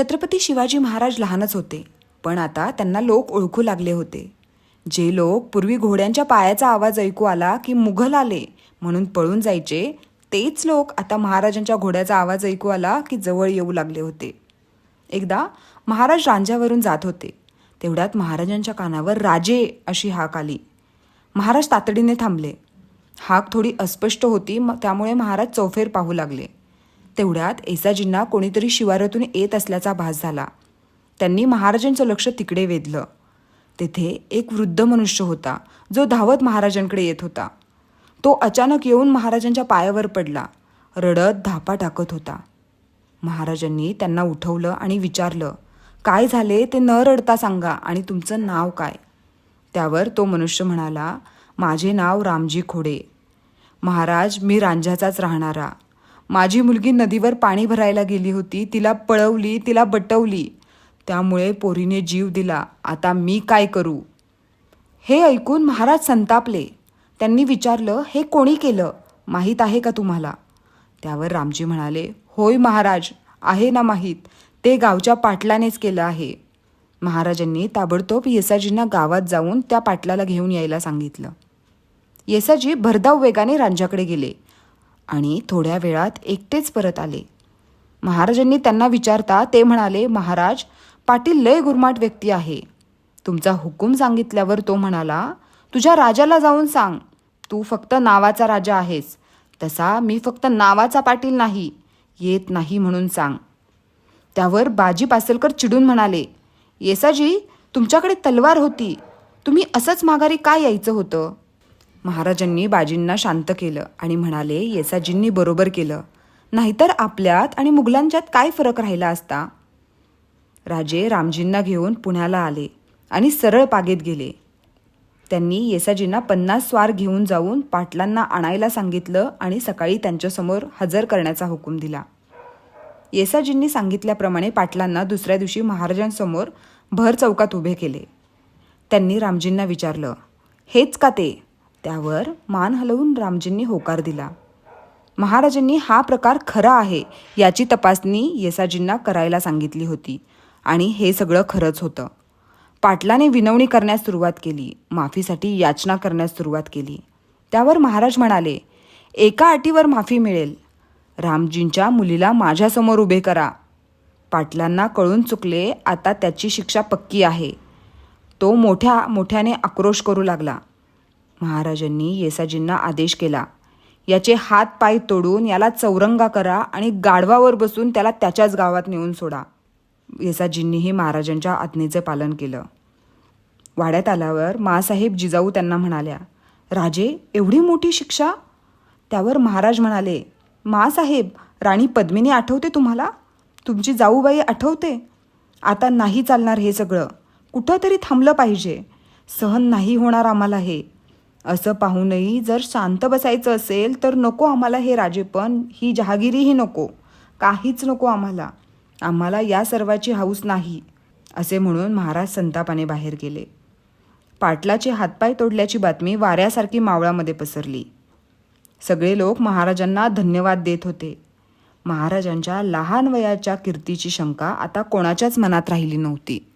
छत्रपती शिवाजी महाराज लहानच होते पण आता त्यांना लोक ओळखू लागले होते. जे लोक पूर्वी घोड्यांच्या पायाचा आवाज ऐकू आला की मुघल आले म्हणून पळून जायचे तेच लोक आता महाराजांच्या घोड्याचा आवाज ऐकू आला की जवळ येऊ लागले होते. एकदा महाराज रांजावरून जात होते. तेवढ्यात महाराजांच्या कानावर राजे अशी हाक आली. महाराज तातडीने थांबले. हाक थोडी अस्पष्ट होती त्यामुळे महाराज चौफेर पाहू लागले. तेवढ्यात एसाजींना कोणीतरी शिवारातून येत असल्याचा भास झाला. त्यांनी महाराजांचं लक्ष तिकडे वेधलं. तेथे एक वृद्ध मनुष्य होता जो धावत महाराजांकडे येत होता. तो अचानक येऊन महाराजांच्या पायावर पडला. रडत धापा टाकत होता. महाराजांनी त्यांना उठवलं आणि विचारलं काय झाले? ते न रडता सांगा आणि तुमचं नाव काय? त्यावर तो मनुष्य म्हणाला माझे नाव रामजी खोडे. महाराज मी रांझ्याचाच राहणारा. माझी मुलगी नदीवर पाणी भरायला गेली होती तिला पळवली तिला बटवली. त्यामुळे पोरीने जीव दिला. आता मी काय करू? हे ऐकून महाराज संतापले. त्यांनी विचारलं हे कोणी केलं? माहीत आहे का तुम्हाला? त्यावर रामजी म्हणाले होय महाराज आहे ना माहीत. ते गावच्या पाटलानेच केलं आहे. महाराजांनी ताबडतोब येसाजींना गावात जाऊन त्या पाटलाला घेऊन यायला सांगितलं. येसाजी भरधाव वेगाने रांजाकडे गेले. आणि थोड्या वेळात एकटेच परत आले. महाराजांनी त्यांना विचारता ते म्हणाले महाराज पाटील लय गुरमाट व्यक्ती आहे. तुमचा हुकूम सांगितल्यावर तो म्हणाला तुझ्या राजाला जाऊन सांग. तू फक्त नावाचा राजा आहेस. तसा मी फक्त नावाचा पाटील नाही येत नाही म्हणून सांग. त्यावर बाजी पासलकर चिडून म्हणाले येसाजी तुमच्याकडे तलवार होती. तुम्ही असंच माघारी काय यायचं होतं? महाराजांनी बाजींना शांत केलं आणि म्हणाले येसाजींनी बरोबर केलं. नाहीतर आपल्यात आणि मुघलांच्यात काय फरक राहिला असता? राजे रामजींना घेऊन पुण्याला आले आणि सरळ पागेत गेले. त्यांनी येसाजींना पन्नास स्वार घेऊन जाऊन पाटलांना आणायला सांगितलं आणि सकाळी त्यांच्यासमोर हजर करण्याचा हुकूम दिला. येसाजींनी सांगितल्याप्रमाणे पाटलांना दुसऱ्या दिवशी महाराजांसमोर भर चौकात उभे केले. त्यांनी रामजींना विचारलं हेच का ते? त्यावर मान हलवून रामजींनी होकार दिला. महाराजांनी हा प्रकार खरा आहे याची तपासणी येसाजींना करायला सांगितली होती आणि हे सगळं खरंच होतं. पाटलाने विनवणी करण्यास सुरुवात केली माफीसाठी याचना करण्यास सुरुवात केली. त्यावर महाराज म्हणाले एका अटीवर माफी मिळेल. रामजींच्या मुलीला माझ्यासमोर उभे करा. पाटलांना कळून चुकले आता त्याची शिक्षा पक्की आहे. तो मोठ्या मोठ्याने आक्रोश करू लागला. महाराजांनी येसाजींना आदेश केला. याचे हात पाय तोडून याला चौरंगा करा आणि गाढवावर बसून त्याला त्याच्याच गावात नेऊन सोडा. येसाजींनीही महाराजांच्या आज्ञेचं पालन केलं. वाड्यात आल्यावर मासाहेब जिजाऊ त्यांना म्हणाल्या राजे एवढी मोठी शिक्षा? त्यावर महाराज म्हणाले मासाहेब राणी पद्मिनी आठवते तुम्हाला? तुमची जाऊबाई आठवते? आता नाही चालणार हे सगळं. कुठं तरी थांबलं पाहिजे. सहन नाही होणार आम्हाला हे. असं पाहूनही जर शांत बसायचं असेल तर नको आम्हाला हे राजेपण. ही जहागिरीही नको. काहीच नको आम्हाला. आम्हाला या सर्वाची हाऊस नाही असे म्हणून महाराज संतापाने बाहेर गेले. पाटलाचे हातपाय तोडल्याची बातमी वाऱ्यासारखी मावळामध्ये पसरली. सगळे लोक महाराजांना धन्यवाद देत होते. महाराजांच्या लहान वयाच्या कीर्तीची शंका आता कोणाच्याच मनात राहिली नव्हती.